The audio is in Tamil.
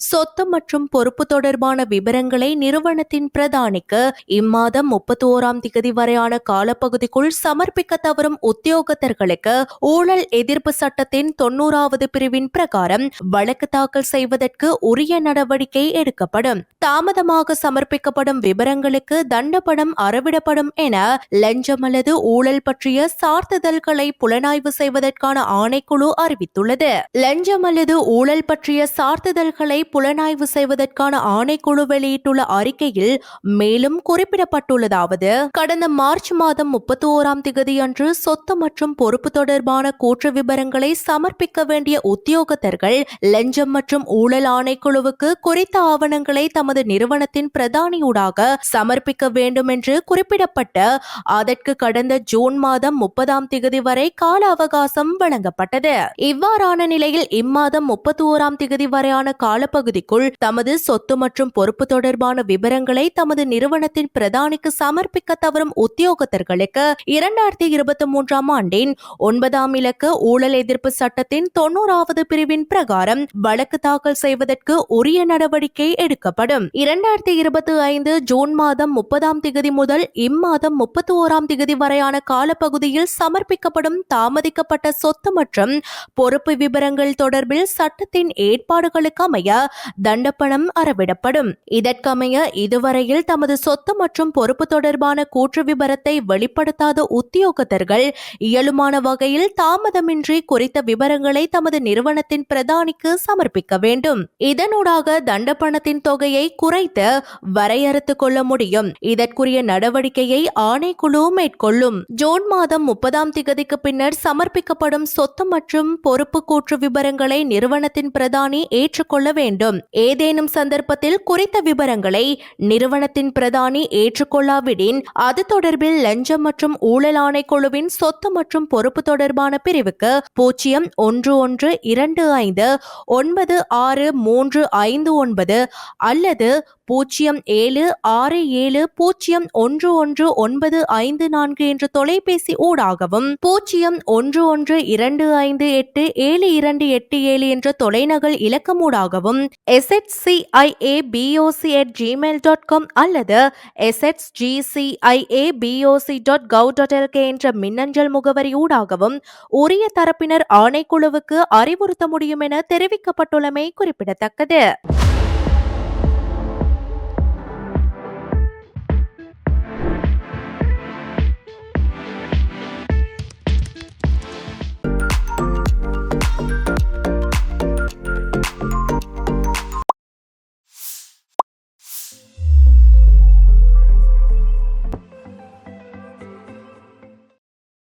சொத்து மற்றும் பொறுப்பு தொடர்பான விவரங்களை நிறுவனத்தின் பிரதானிக்கு இம்மாதம் முப்பத்தி ஓராம் திகதி வரையான காலப்பகுதிக்குள் சமர்ப்பிக்க தவறும் உத்தியோகத்தர்களுக்கு ஊழல் எதிர்ப்பு சட்டத்தின் தொன்னூறாவது பிரிவின் பிரகாரம் வழக்கு தாக்கல் செய்வதற்கு உரிய நடவடிக்கை எடுக்கப்படும். தாமதமாக சமர்ப்பிக்கப்படும் விவரங்களுக்கு தண்டப்படம் அறவிடப்படும் என லஞ்சம் அல்லது ஊழல் பற்றிய சார்த்துதல்களை புலனாய்வு செய்வதற்கான ஆணைக்குழு அறிவித்துள்ளது. லஞ்சம் அல்லது ஊழல் பற்றிய சார்த்துதல்களை புலனாய்வு செய்வதற்கான ஆணைக்குழு வெளியிட்டுள்ள அறிக்கையில் மேலும் குறிப்பிடப்பட்டுள்ளதாவது கடந்த மார்ச் மாதம் முப்பத்தி ஓராம் திகதி அன்று சொத்து மற்றும் பொறுப்பு தொடர்பான கூற்று விவரங்களை சமர்ப்பிக்க வேண்டிய உத்தியோகத்தர்கள் லஞ்சம் மற்றும் ஊழல் ஆணைக்குழுவுக்கு குறித்த ஆவணங்களை தமது நிறுவனத்தின் பிரதானியூடாக சமர்ப்பிக்க வேண்டும் என்று குறிப்பிடப்பட்ட அதற்கு கடந்த ஜூன் மாதம் முப்பதாம் திகதி வரை கால அவகாசம் வழங்கப்பட்டது. இவ்வாறான நிலையில் இம்மாதம் முப்பத்தி ஓராம் திகதி வரையான காலப்பகுதிக்குள் தமது சொத்து மற்றும் பொறுப்பு தொடர்பான விவரங்களை தமது நிறுவனத்தின் பிரதானிக்கு சமர்ப்பிக்க தவறும் உத்தியோகத்தர்களுக்கு இரண்டாயிரத்தி இருபத்தி மூன்றாம் ஆண்டின் ஒன்பதாம் இலக்க ஊழல் எதிர்ப்பு சட்டத்தின் தொன்னூறாவது பிரிவின் பிரகாரம் வழக்கு தாக்கல் செய்வதற்கு உரிய நடவடிக்கை எடுக்கப்படும். இரண்டாயிரத்தி இருபத்தி ஐந்து ஜூன் மாதம் முப்பதாம் திகதி முதல் இம்மாதம் முப்பத்தி ஓராம் திகதி வரையான காலப்பகுதியில் சமர்ப்பிக்கப்படும் தாமதிக்கப்பட்ட சொத்து மற்றும் பொறுப்பு விவரங்கள் தொடர்பில் சட்டத்தின் ஏற்பாடுகளுக்கு அமைய தண்டப்பணம் அறவிடப்படும். இதற்கமைய இதுவரையில் தமது சொத்து மற்றும் பொறுப்பு தொடர்பான கூற்று விபரத்தை வெளிப்படுத்தாத உத்தியோகத்தர்கள் இயலுமான வகையில் தாமதமின்றி குறித்த விவரங்களை தமது நிறுவனத்தின் பிரதானிக்கு சமர்ப்பிக்க வேண்டும். இதனூடாக தண்டப்பணத்தின் தொகையை குறைத்து வரையறுத்துக் கொள்ள முடியும். இதற்குரிய நடவடிக்கையை ஆணைக்குழு மேற்கொள்ளும். ஜூன் மாதம் முப்பதாம் திகதிக்கு பின்னர் சமர்ப்பிக்கப்படும் சொத்து மற்றும் பொறுப்பு கூற்று விபரங்களை நிறுவனத்தின் பிரதானி ஏற்றுக்கொள்ள வேண்டும். ஏதேனும் சந்தர்ப்பத்தில் குறித்த விவரங்களை நிறுவனத்தின் பிரதானி ஏற்றுக்கொள்ளாவிடின் அது தொடர்பில் லஞ்சம் மற்றும் ஊழல் ஆணைக்குழுவின் சொத்து மற்றும் பொறுப்பு தொடர்பான பிரிவுக்கு பூஜ்ஜியம் ஒன்று ஒன்று இரண்டு ஐந்து ஒன்பது ஆறு மூன்று ஐந்து ஒன்பது அல்லது பூஜ்ஜியம் ஏழு ஆறு ஏழு பூஜ்ஜியம் ஒன்று ஒன்று ஒன்பது ஐந்து நான்கு என்ற தொலைபேசி ஊடாகவும் பூஜ்ஜியம் ஒன்று ஒன்று இரண்டு ஐந்து எட்டு ஏழு இரண்டு எட்டு ஏழு என்ற தொலைநகல் இலக்கமூடாகவும் SHCIA POC at Gmail dot com அல்லது SHGCIA POC dot gov dot LK என்ற மின்னஞ்சல் முகவரி ஊடாகவும் உரிய தரப்பினர் ஆணைக்குழுவுக்கு அறிவுறுத்த முடியும் என தெரிவிக்கப்பட்டுள்ளமை குறிப்பிடத்தக்கது.